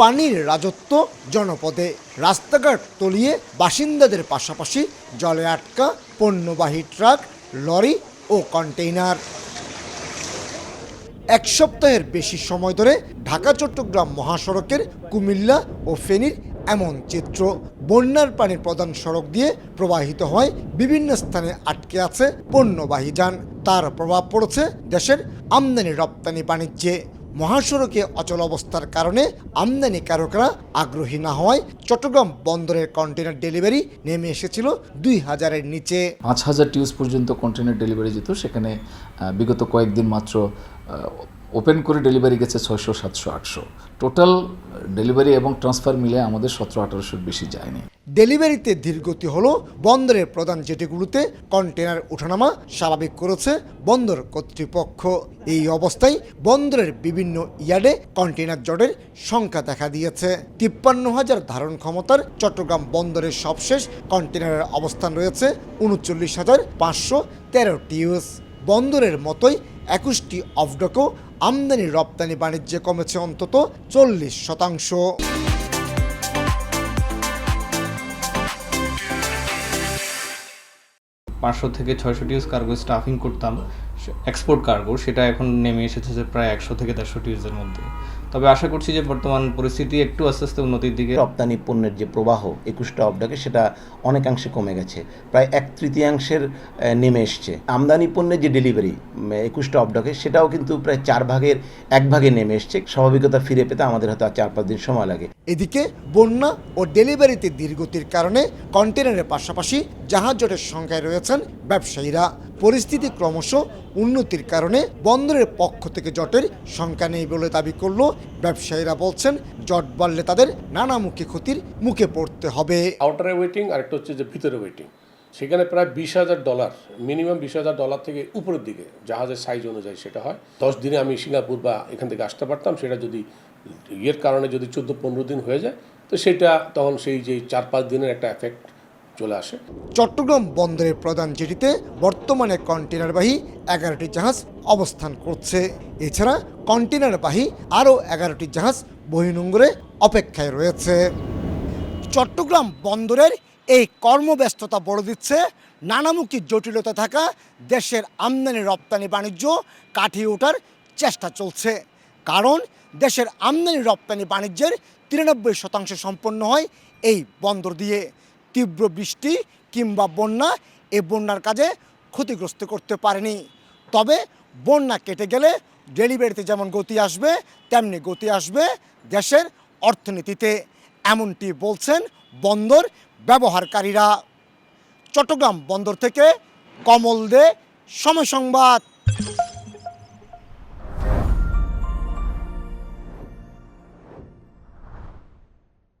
পানির রাজত্ব জনপদে রাস্তাঘাট তলিয়ে বাসিন্দাদের পাশাপাশি জলে আটকা পণ্যবাহী ট্রাক, লরি ও কন্টেইনার। এক সপ্তাহের বেশি সময় ধরে ঢাকা, চট্টগ্রাম মহাসড়কের কুমিল্লা ও ফেনীর এমন চিত্র। বন্যার পানির প্রধান সড়ক দিয়ে প্রবাহিত হয় বিভিন্ন স্থানে আটকে আছে পণ্যবাহী যান। তার প্রভাব পড়েছে দেশের আমদানি রপ্তানি বাণিজ্যে। মহাসড়কে অচল অবস্থার কারণে আমদানিকারকরা আগ্রহী না হওয়ায় চট্টগ্রাম বন্দরের কন্টেনার ডেলিভারি নেমে এসেছিল দুই হাজারের নিচে। পাঁচ হাজার টিউস পর্যন্ত কন্টেনার ডেলিভারি যেত, সেখানে বিগত কয়েকদিন মাত্র ওপেন করে ডেলিভারি গেছে ছয়শো, সাতশো, আটশো। টোটাল ডেলিভারি এবং ট্রান্সফার মিলে আমাদের সতেরো আঠারোশোর বেশি যায়নি। ডেলিভারিতে ধীরগতি হলো বন্দরের প্রধান জেটিগুলোতে কন্টেনার ওঠানামা স্বাভাবিক করেছে বন্দর কর্তৃপক্ষ। এই অবস্থায় বন্দরের বিভিন্ন ইয়ার্ডে কন্টেনার জটের সংখ্যা দেখা দিয়েছে। তিপ্পান্ন হাজার ধারণ ক্ষমতার চট্টগ্রাম বন্দরের সবশেষ কন্টেনারের অবস্থান রয়েছে উনচল্লিশ হাজার পাঁচশো তেরো টিউস বন্দরের মতোই একুশটি অফডকও আমদানি রপ্তানি বাণিজ্যে কমেছে অন্তত চল্লিশ শতাংশ। পাঁচশো থেকে ছয়শো টিউস কার্গো স্টাফিং করতাম। এক্সপোর্ট কার্গো সেটা এখন নেমে এসেছে যে প্রায় একশো থেকে দেড়শো টিউজের মধ্যে। তবে আশা করছি যে বর্তমান পরিস্থিতি একটু আস্তে আস্তে উন্নতির দিকে রপ্তানি পণ্যের যে প্রবাহ একুশটা অবডাকে সেটা অনেকাংশে কমে গেছে। প্রায় এক তৃতীয়াংশের নেমে এসছে। আমদানি পণ্যের যে ডেলিভারি একুশটা অবডাকে সেটাও কিন্তু প্রায় চার ভাগের এক ভাগে নেমে এসছে। স্বাভাবিকতা ফিরে পেতে আমাদের হয়তো আর চার পাঁচ দিন সময় লাগে। এদিকে বন্যা ও ডেলিভারিতে ধীরগতির কারণে কন্টেনারের পাশাপাশি জাহাজ জটের সংখ্যায় রয়েছেন ব্যবসায়ীরা। পরিস্থিতি ক্রমশ উন্নতির কারণে বন্দরের পক্ষ থেকে জটের সংখ্যা নেই বলে দাবি করল ব্যবসায়ীরা বলছেন, জট বাড়লে তাদের নানামুখী ক্ষতির মুখে পড়তে হবে। আউটারে ওয়েটিং আর একটা হচ্ছে যে ভিতরে ওয়েটিং সেখানে প্রায় বিশ হাজার ডলার মিনিমাম বিশ হাজার ডলার থেকে উপরের দিকে, জাহাজের সাইজ অনুযায়ী সেটা হয়। দশ দিনে আমি সিঙ্গাপুর বা এখান থেকে আসতে পারতাম, সেটা যদি ইয়ের কারণে যদি চোদ্দ পনেরো দিন হয়ে যায়, তো সেটা তখন সেই যে চার পাঁচ দিনের একটা এফেক্ট চলে আসে। চট্টগ্রাম বন্দরের প্রধান জেটিতে বর্তমানে কন্টেনারবাহী এগারোটি জাহাজ অবস্থান করছে। এছাড়া কন্টেনারবাহী আরও এগারোটি জাহাজ বহিনুঙ্গরে অপেক্ষায় রয়েছে। চট্টগ্রাম বন্দরের এই কর্মব্যস্ততা বড় দিচ্ছে। নানামুখী জটিলতা থাকা দেশের আমদানি রপ্তানি বাণিজ্য কাটিয়ে ওঠার চেষ্টা চলছে। কারণ দেশের আমদানি রপ্তানি বাণিজ্যের তিরানব্বই শতাংশ সম্পন্ন হয় এই বন্দর দিয়ে। তীব্র বৃষ্টি কিংবা বন্যা এ বন্যার কাজে ক্ষতিগ্রস্ত করতে পারেনি। তবে বন্যা কেটে গেলে ডেলিভারিতে যেমন গতি আসবে, তেমনি গতি আসবে দেশের অর্থনীতিতে। এমনটি বলছেন বন্দর ব্যবহারকারীরা। চট্টগ্রাম বন্দর থেকে কমল দে, সময় সংবাদ।